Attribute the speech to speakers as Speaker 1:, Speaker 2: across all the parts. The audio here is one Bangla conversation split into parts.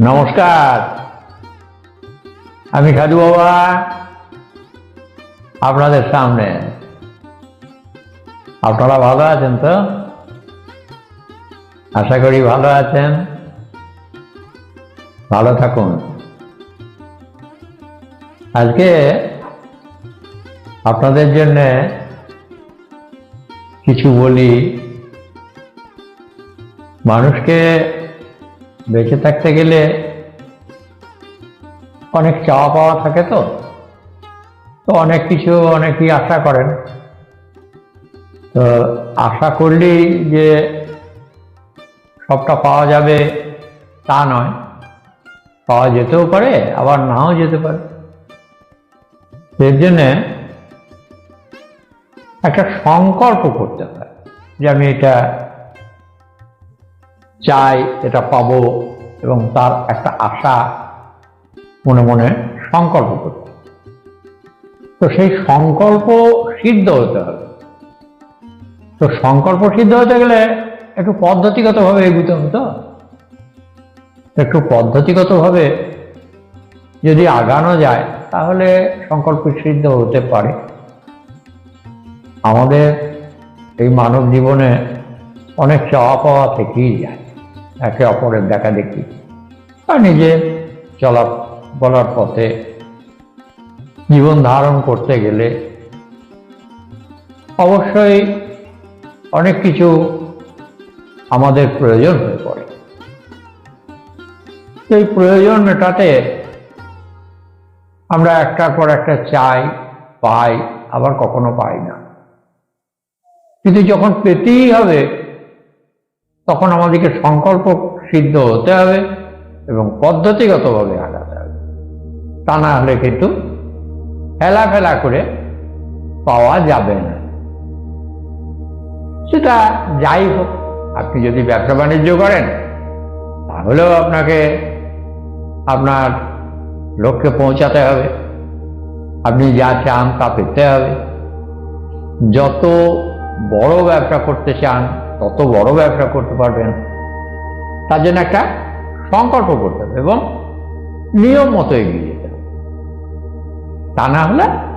Speaker 1: নমস্কার। আমি খাদু বাবা, আপনাদের সামনে। আপনারা ভালো আছেন তো? আশা করি ভালো আছেন। ভালো থাকুন। আজকে আপনাদের জন্য কিছু বলি। মানুষকে বেঁচে থাকতে গেলে অনেক চাওয়া পাওয়া থাকে তো? তো অনেক কিছু অনেকেই আশা করেন। তো আশা করলেই যে সবটা পাওয়া যাবে তা নয়। পাওয়া যেতেও পারে, আবার নাও যেতে পারে। এর জন্যে একটা সংকল্প করতে হয় যে আমি এটা চাই, এটা পাব এবং তার একটা আশা মনে মনে সংকল্প করতে তো সেই সংকল্প সিদ্ধ হতে হবে। তো সংকল্প সিদ্ধ হতে গেলে একটু পদ্ধতিগতভাবে এগুতে হবে তো? একটু পদ্ধতিগতভাবে যদি আগানো যায়, তাহলে সংকল্প সিদ্ধ হতে পারে। আমাদের এই মানব জীবনে অনেক চাওয়া পাওয়া থেকেই যায়। একে অপরের দেখা দেখি। আর নিজে চলা বলার পথে জীবন ধারণ করতে গেলে অবশ্যই অনেক কিছু আমাদের প্রয়োজন হয়ে পড়ে। সেই প্রয়োজন মেটাতে আমরা একটার পর একটা চাই, পাই, আবার কখনো পাই না। কিন্তু যখন পেতেই হবে তখন আমাদেরকে সংকল্প সিদ্ধ হতে হবে এবং পদ্ধতিগতভাবে আগাতে হবে। তা না হলে কিন্তু ফেলা ফেলা করে পাওয়া যাবে না। সেটা যাই হোক, আপনি যদি ব্যবসা বাণিজ্য করেন, তাহলেও আপনাকে আপনার লক্ষ্যে পৌঁছাতে হবে। আপনি যা চান তা পেতে হবে। যত বড় ব্যবসা করতে চান তত বড় ব্যবসা করতে পারবেন। তার জন্য একটা সংকল্প করতে হবে এবং নিয়ম মতো এগিয়ে যেতে হবে। তা না হলে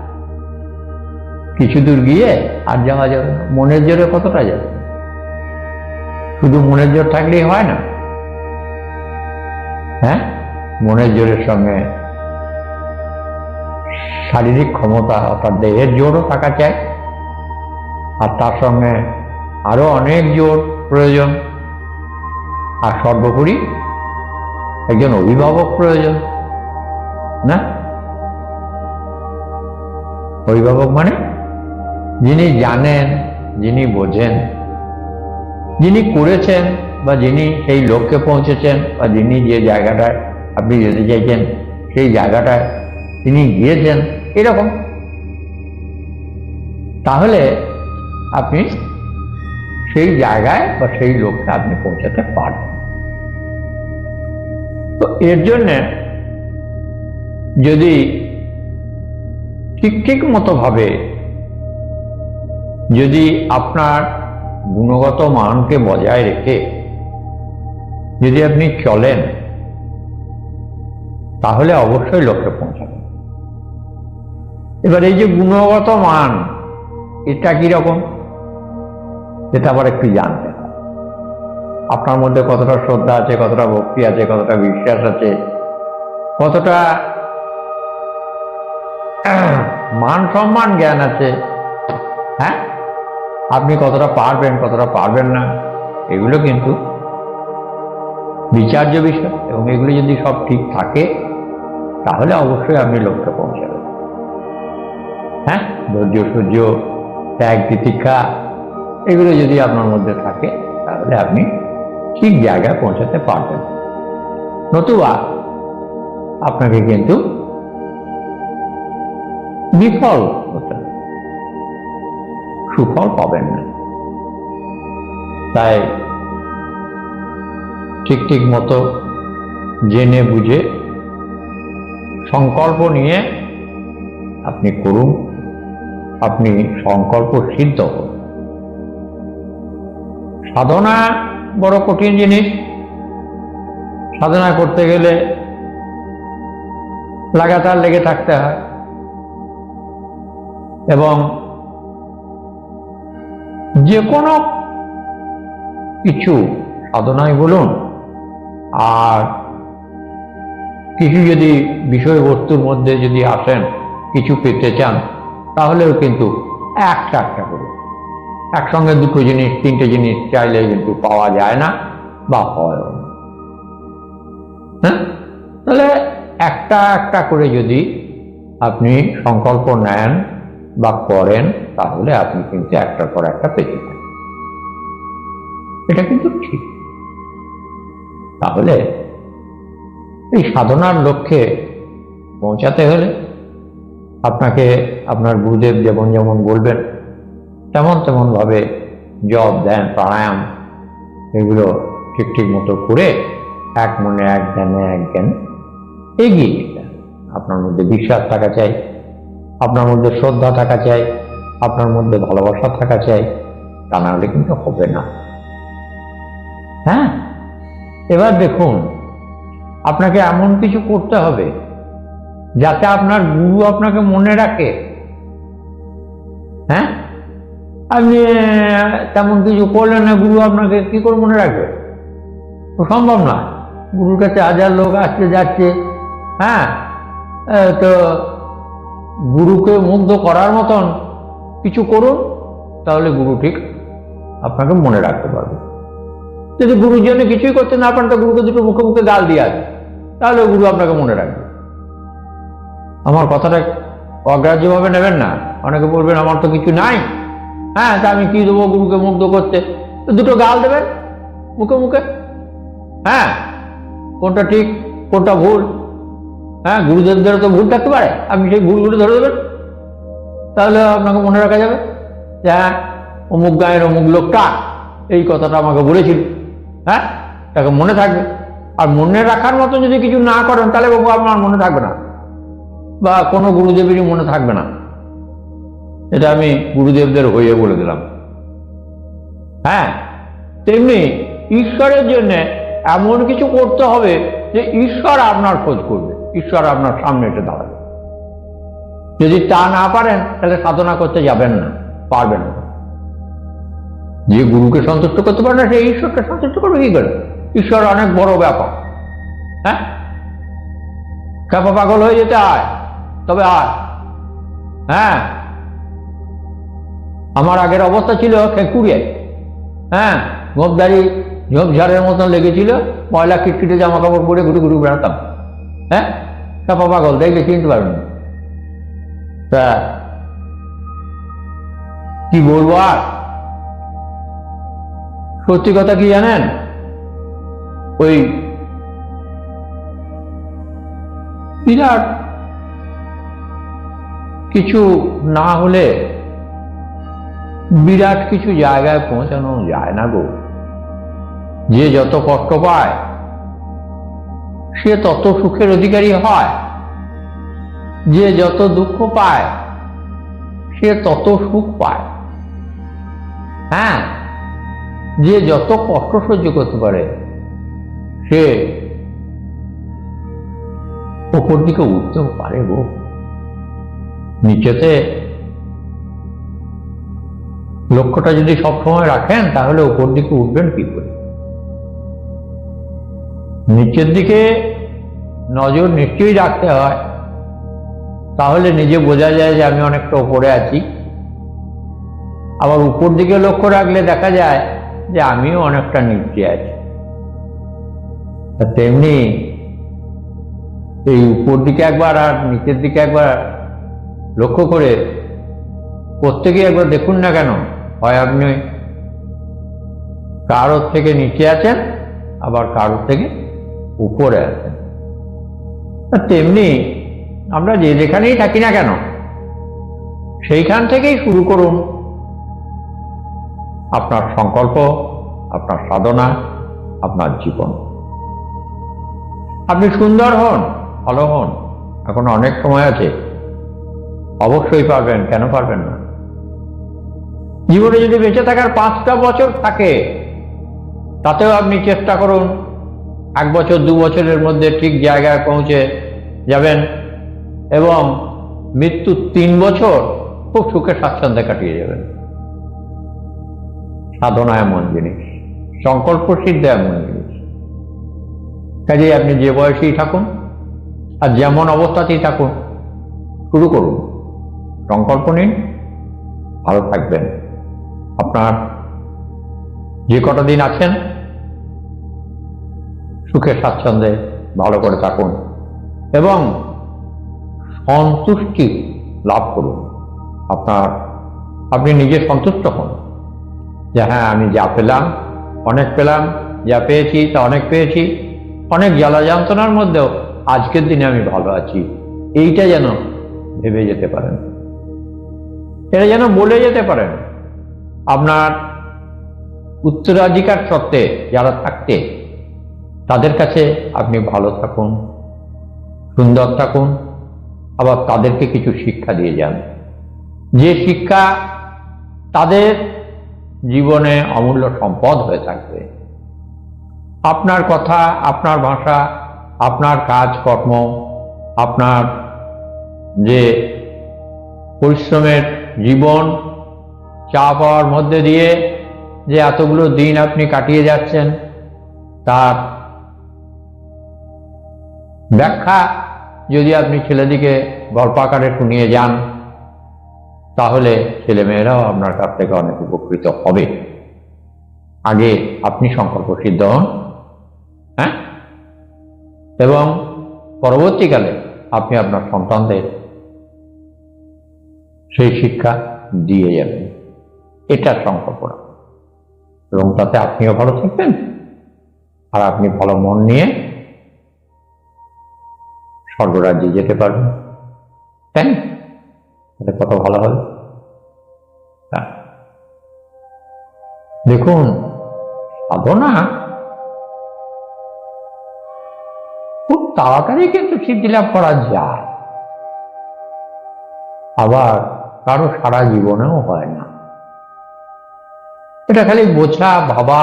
Speaker 1: কিছু দূর গিয়ে আর যাওয়া যাবে না। মনের জোরে কতটা যাবে? শুধু মনের জোর থাকলেই হয় না। হ্যাঁ? মনের জোরের সঙ্গে শারীরিক ক্ষমতা অর্থাৎ দেহের জোরও থাকা চাই। আর তার সঙ্গে আরও অনেক জোর প্রয়োজন। আর সর্বোপরি একজন অভিভাবক প্রয়োজন, না? অভিভাবক মানে যিনি জানেন, যিনি বোঝেন, যিনি করেছেন বা যিনি সেই লক্ষ্যে পৌঁছেছেন বা যিনি যে জায়গাটায় আপনি যেতে চাইছেন, সেই জায়গাটায় তিনি গিয়েছেন, এরকম। তাহলে আপনি সেই জায়গায় বা সেই লক্ষ্যে আপনি পৌঁছাতে পারবেন। তো এর জন্যে যদি ঠিক ঠিক মতো ভাবে যদি আপনার গুণগত মানকে বজায় রেখে যদি আপনি চলেন, তাহলে অবশ্যই লক্ষ্যে পৌঁছাবেন এবার এই যে গুণগত মান, এটা কীরকম সেটা আবার একটু জানতে আপনার মধ্যে কতটা শ্রদ্ধা আছে, কতটা ভক্তি আছে, কতটা বিশ্বাস আছে, কতটা মান সম্মান জ্ঞান আছে হ্যাঁ? আপনি কতটা পারবেন কতটা পারবেন না, এগুলো কিন্তু বিচার্য বিষয় এবং এগুলো যদি সব ঠিক থাকে, তাহলে অবশ্যই আপনি লক্ষ্যে পৌঁছাবেন। হ্যাঁ? ধৈর্য সূর্য, ত্যাগ তিতিক্ষা এগুলো যদি আপনার মধ্যে থাকে, তাহলে আপনি ঠিক জায়গায় পৌঁছাতে পারবেন। নতুবা, আপনাকে কিন্তু বিফল হতে সুফল পাবেন না। তাই ঠিক ঠিক মতো জেনে বুঝে সংকল্প নিয়ে আপনি করুন। আপনি সংকল্প সিদ্ধ হন। সাধনা বড় কঠিন জিনিস। সাধনা করতে গেলে লাগাতার লেগে থাকতে হয়। এবং যে কোনো কিছু সাধনায় বলুন, আর কিছু যদি বিষয়বস্তুর মধ্যে যদি আসেন, কিছু পেতে চান, তাহলেও কিন্তু একটা একটা করে একসঙ্গে দুটো জিনিস, তিনটে জিনিস চাইলে কিন্তু পাওয়া যায় না বা হয় হ্যাঁ? তাহলে একটা একটা করে যদি আপনি সংকল্প নেন বা করেন, তাহলে আপনি কিন্তু একটার পর একটা পেতে পারেন। এটা কিন্তু ঠিক। তাহলে এই সাধনার লক্ষ্যে পৌঁছাতে হলে আপনাকে আপনার গুরুদেব যেমন যেমন বলবেন তেমন তেমন ভাবে জব ধ্যান, প্রাণায়াম এগুলো ঠিক ঠিক মতো করে এক মনে এক ধ্যানে এক জ্ঞান এগিয়ে হবে। আপনার মধ্যে বিশ্বাস থাকা চাই, আপনার মধ্যে শ্রদ্ধা থাকা চাই, আপনার মধ্যে ভালোবাসা থাকা চাই, তা না হলে কিন্তু হবে না। হ্যাঁ? এবার দেখুন, আপনাকে এমন কিছু করতে হবে যাতে আপনার গুরু আপনাকে মনে রাখে। হ্যাঁ? আপনি তেমন কিছু করলেন না গুরু আপনাকে কি করে মনে রাখবে? সম্ভব না গুরুর কাছে হাজার লোক আসছে, যাচ্ছে হ্যাঁ? তো গুরুকে মুগ্ধ করার মতন কিছু করুন, তাহলে গুরু ঠিক আপনাকে মনে রাখতে পারবে। যদি গুরুর জন্য কিছুই করতে না পারেন, তো গুরুকে দুটো মুখে মুখে গাল দিয়ে আসবে। তাহলে গুরু আপনাকে মনে রাখবে। আমার কথাটা অগ্রাহ্যভাবে নেবেন না। অনেকে বলবেন, আমার তো কিছু নাই। হ্যাঁ তা আমি কি দেবো গুরুকে মুগ্ধ করতে? দুটো গাল দেবেন মুখে মুখে? হ্যাঁ কোনটা ঠিক, কোনটা ভুল? হ্যাঁ গুরুদেবদের তো ভুল থাকতে পারে, আপনি সেই ভুলগুলো ধরে দেবেন। তাহলে আপনাকে মনে রাখা যাবে যে হ্যাঁ অমুক গায়ের অমুক লোকটা এই কথাটা আমাকে বলেছিল। হ্যাঁ তাকে মনে থাকবে। আর মনে রাখার মতো যদি কিছু না করেন, তাহলে বাবু আপনার মনে থাকবে না। বা কোনো গুরুদেবেরই মনে থাকবে না। এটা আমি গুরুদেবদের হয়ে বলে দিলাম। হ্যাঁ তেমনি ঈশ্বরের জন্য এমন কিছু করতে হবে যে ঈশ্বর আপনার খোঁজ করবে, ঈশ্বর আপনার সামনে এসে দাঁড়াবে। যদি তা না পারেন, তাহলে সাধনা করতে যাবেন না, পারবেন না। যে গুরুকে সন্তুষ্ট করতে পারে না, সে ঈশ্বরকে সন্তুষ্ট করবে কি করে? ঈশ্বর অনেক বড় ব্যাপার। হ্যাঁ? কাপা পাগল হয়ে যেতে হয়, তবে আয় হ্যাঁ? আমার আগের অবস্থা ছিল খেকুড়িয়ে হ্যাঁ গোপদারি ঝোপঝাড়ের মতন লেগেছিল, ময়লা কিটকিটে জামা কাপড় পরে ঘুরে ঘুরে বেড়াতাম। হ্যাঁ কাপা পাগল দেখলে চিনতে পারবেন তা কি বলব আর? সত্যি কথা কি জানেন? ওই বিরাট কিছু না হলে বিরাট কিছু জায়গায় পৌঁছানো যায় না গো। যে যত কষ্ট পায়, সে তত সুখের অধিকারী হয়। যে যত দুঃখ পায়, সে তত সুখ পায়। হ্যাঁ যে যত কষ্ট সহ্য করতে পারে, সে ওপর দিকে উঠতেও পারে গো। নিচেতে লক্ষ্যটা যদি সবসময় রাখেন, তাহলে উপর দিকে উঠবেন কি করে? নিচের দিকে নজর নিশ্চয়ই রাখতে হয়। তাহলে নিজে বোঝা যায় যে আমি অনেকটা উপরে আছি। আবার উপর দিকে লক্ষ্য রাখলে দেখা যায় যে আমিও অনেকটা নিচে আছি। তেমনি এই উপর দিকে একবার আর নিচের দিকে একবার লক্ষ্য করে প্রত্যেকে একবার দেখুন না কেন হয় আপনি কারোর থেকে নিচে আছেন, আবার কারোর থেকে উপরে আছেন। তেমনি আমরা যে যেখানেই থাকি না কেন, সেইখান থেকেই শুরু করুন। আপনার সংকল্প, আপনার সাধনা, আপনার জীবন। আপনি সুন্দর হন, ভালো হন, এখন অনেক সময় আছে। অবশ্যই পারবেন, কেন পারবেন না? জীবনে যদি বেঁচে থাকার পাঁচটা বছর থাকে, তাতেও আপনি চেষ্টা করুন, এক বছর, দু বছরের মধ্যে ঠিক জায়গায় পৌঁছে যাবেন এবং মৃত্যুর তিন বছর খুব সুখে স্বাচ্ছন্দ্যে কাটিয়ে যাবেন। সাধনা এমন জিনিস, সংকল্প সিদ্ধ এমন জিনিস। কাজেই আপনি যে বয়সেই থাকুন আর যেমন অবস্থাতেই থাকুন, শুরু করুন। সংকল্প নিন, ভালো থাকবেন। আপনার যে কটা দিন আছেন সুখে স্বাচ্ছন্দ্যে ভালো করে থাকুন এবং সন্তুষ্টি লাভ করুন। আপনার, আপনি নিজে সন্তুষ্ট হন যে হ্যাঁ আমি যা পেলাম, অনেক পেলাম, যা পেয়েছি তা অনেক পেয়েছি, অনেক জ্বালা যন্ত্রণার মধ্যেও আজকের দিনে আমি ভালো আছি। এইটা যেন ভেবে যেতে পারেন। এটা যেন বলে যেতে পারেন। আপনার উত্তরাধিকার সত্ত্বে যারা থাকতে, তাদের কাছে আপনি ভালো থাকুন, সুন্দর থাকুন, আবার তাদেরকে কিছু শিক্ষা দিয়ে যান। যে শিক্ষা তাদের জীবনে অমূল্য সম্পদ হয়ে থাকবে। আপনার কথা, আপনার ভাষা, আপনার কাজকর্ম, আপনার যে পরিশ্রমের জীবন চা পাওয়ার মধ্যে দিয়ে যে এতগুলো দিন আপনি কাটিয়ে যাচ্ছেন, তার ব্যাখ্যা যদি আপনি ছেলেদিকে গল্প আকারে শুনিয়ে যান, তাহলে ছেলেমেয়েরাও আপনার কাছ থেকে অনেক উপকৃত হবে। আগে আপনি সংকল্প সিদ্ধ হন হ্যাঁ? এবং পরবর্তীকালে আপনি আপনার সন্তানদের সেই শিক্ষা দিয়ে যাবেন। এটা সংকল্প। এবং তাতে আপনিও ভালো থাকবেন আর আপনি ভালো মন নিয়ে স্বর্গরাজ্যে যেতে পারবেন তাই? তাহলে কত ভালো হবে। দেখুন, সাধনা খুব তাড়াতাড়ি কিন্তু সিদ্ধি লাভ করা যায় আবার কারও সারা জীবনেও হয় না এটা খালি বোঝা, ভাবা।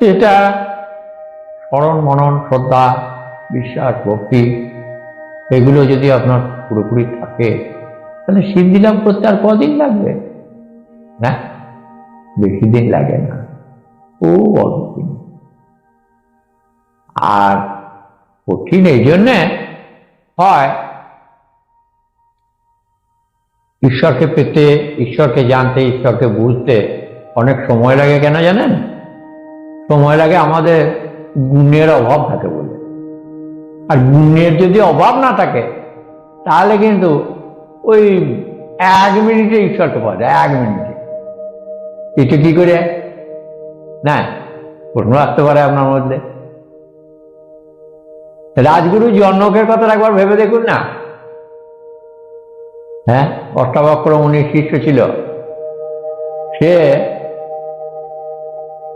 Speaker 1: এটা স্মরণ, মনন, শ্রদ্ধা, বিশ্বাস, ভক্তি, এগুলো যদি আপনার পুরোপুরি থাকে, তাহলে সিদ্ধি লাভ করতে আর কদিন লাগবে? না, বেশি দিন লাগে না ও অল্প আর কঠিন এই জন্যে হয় ঈশ্বরকে পেতে, ঈশ্বরকে জানতে, ঈশ্বরকে বুঝতে অনেক সময় লাগে কেন জানেন? সময় লাগে আমাদের গুণের অভাব থাকে বলে। আর গুণের যদি অভাব না থাকে, তাহলে কিন্তু ওই এক মিনিটে ঈশ্বরকে পাওয়া যায়, এক মিনিটে। এটা কি করে? না, প্রশ্ন আসতে পারে আপনার মধ্যে। রাজগুরু জন্মকের কথা একবার ভেবে দেখুন না। হ্যাঁ? অষ্টাবক্র মুনির শিষ্য ছিল। সে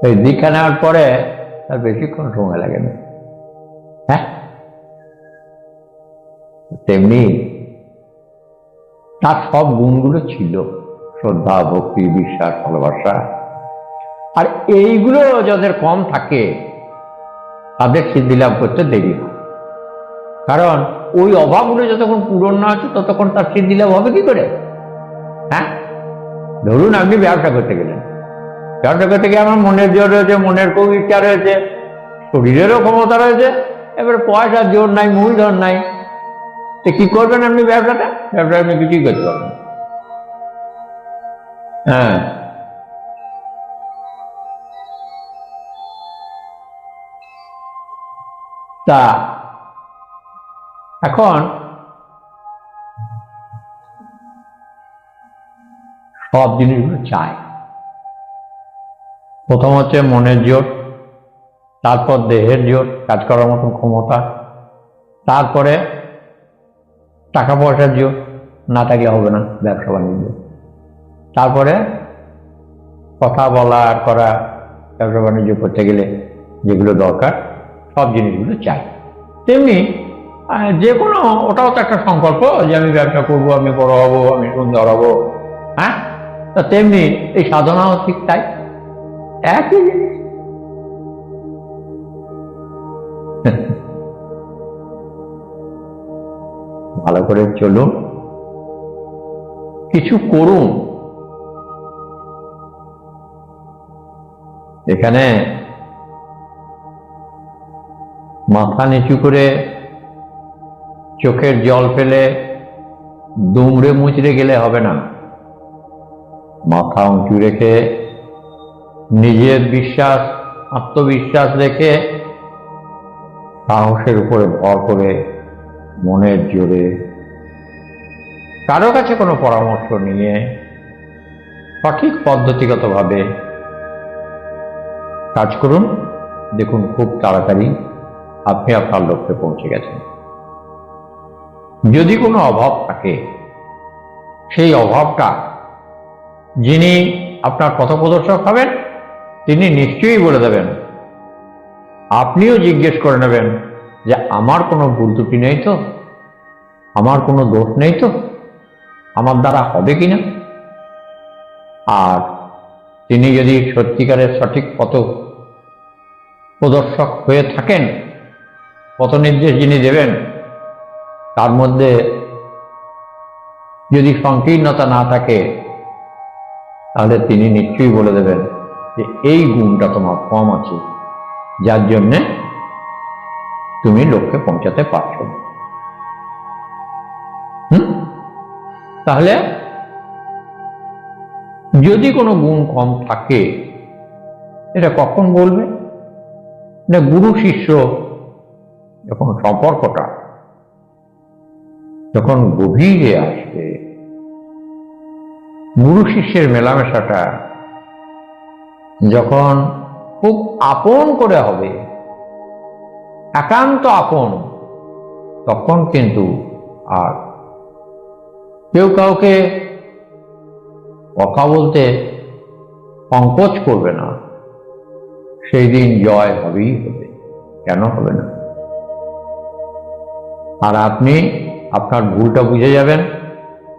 Speaker 1: এই দীক্ষা নেওয়ার পরে তার বেশিক্ষণ সময় লাগে না। হ্যাঁ? তেমনি তার সব গুণগুলো ছিল। শ্রদ্ধা, ভক্তি, বিশ্বাস, ভালোবাসা। আর এইগুলো যাদের কম থাকে, তাদের সিদ্ধি লাভ করতে দেরি হয়। কারণ ওই অভাবগুলো যতক্ষণ পূরণ না হচ্ছে, ততক্ষণ তার সিদ্ধি লাভ হবে কি করে? হ্যাঁ? ধরুন আপনি ব্যবসা করতে গেলেন। ব্যবসা করতে গিয়ে আমার মনের জোর রয়েছে, মনের খুব ইচ্ছা রয়েছে, শরীরেরও ক্ষমতা রয়েছে, এবার পয়সার জোর নাই, মূলধন নাই। তো কি করবেন আপনি ব্যবসাটা? ব্যবসা আপনি কিছুই করতে পারবেন হ্যাঁ। তা এখন সব জিনিসগুলো চায় প্রথম হচ্ছে মনের জোর, তারপর দেহের জোর, কাজ করার মতন ক্ষমতা, তারপরে টাকা পয়সার জোর, না থাকলে হবে না ব্যবসা বাণিজ্য। তারপরে কথা বলা আর করা, ব্যবসা বাণিজ্য করতে গেলে যেগুলো দরকার, সব জিনিসগুলো চাই। তেমনি যে কোনো, ওটাও তো একটা সংকল্প যে আমি ব্যবসা করব, আমি বড় হব, আমি সুন্দর হব। হ্যাঁ? তা তেমনি এই সাধনাও ঠিক তাই। একই ভালো করে চলুন। কিছু করুন। এখানে মাথা নিচু করে চোখের জল ফেলে দুমড়ে মুচড়ে গেলে হবে না। মাথা উঁচু রেখে, নিজের বিশ্বাস, আত্মবিশ্বাস রেখে সাহসের উপরে ভর করে মনের জোরে কারও কাছে কোনো পরামর্শ নিয়ে সঠিক পদ্ধতিগতভাবে কাজ করুন। দেখুন খুব তাড়াতাড়ি আপনি আপনার লক্ষ্যে পৌঁছে গেছেন। যদি কোনো অভাব থাকে, সেই অভাবটা যিনি আপনার পথপ্রদর্শক হবেন, তিনি নিশ্চয়ই বলে দেবেন। আপনিও জিজ্ঞেস করে নেবেন যে, আমার কোনো ভুল ত্রুটি নেই তো? আমার কোনো দোষ নেই তো? আমার দ্বারা হবে কিনা আর তিনি যদি সত্যিকারের সঠিক পথ প্রদর্শক হয়ে থাকেন পথ নির্দেশ যিনি দেবেন তার মধ্যে যদি সংকীর্ণতা না থাকে, তাহলে তিনি নিশ্চয়ই বলে দেবেন যে এই গুণটা তোমার কম আছে, যার জন্যে তুমি লক্ষ্যে পৌঁছাতে পারছ তাহলে যদি কোনো গুণ কম থাকে, এটা কখন বলবে? না গুরু শিষ্য যখন সম্পর্কটা যখন গভীরে আসবে, গুরু শিষ্যের মেলামেশাটা যখন খুব আপন করে হবে, একান্ত আপন, তখন কিন্তু আর কেউ কাউকে কথা বলতে সংকোচ করবে না। সেই দিন জয় হবেই হবে, কেন হবে না? আর আপনি আপনার ভুলটা বুঝে যাবেন,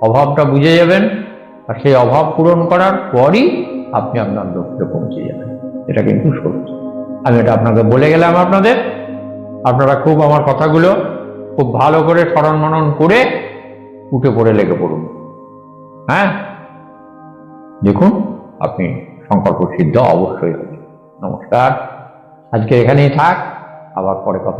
Speaker 1: অভাবটা বুঝে যাবেন, আর সেই অভাব পূরণ করার পরই আপনি আপনার লক্ষ্যে পৌঁছে যাবেন। এটা কিন্তু সত্য। আমি এটা আপনাকে বলে গেলাম আপনাদের। আপনারা খুব আমার কথাগুলো খুব ভালো করে স্মরণ মনন করে উঠে পড়ে লেগে পড়ুন। হ্যাঁ? দেখুন, আপনি সংকল্প সিদ্ধ অবশ্যই হবে নমস্কার। আজকে এখানেই থাক। আবার পরে কথা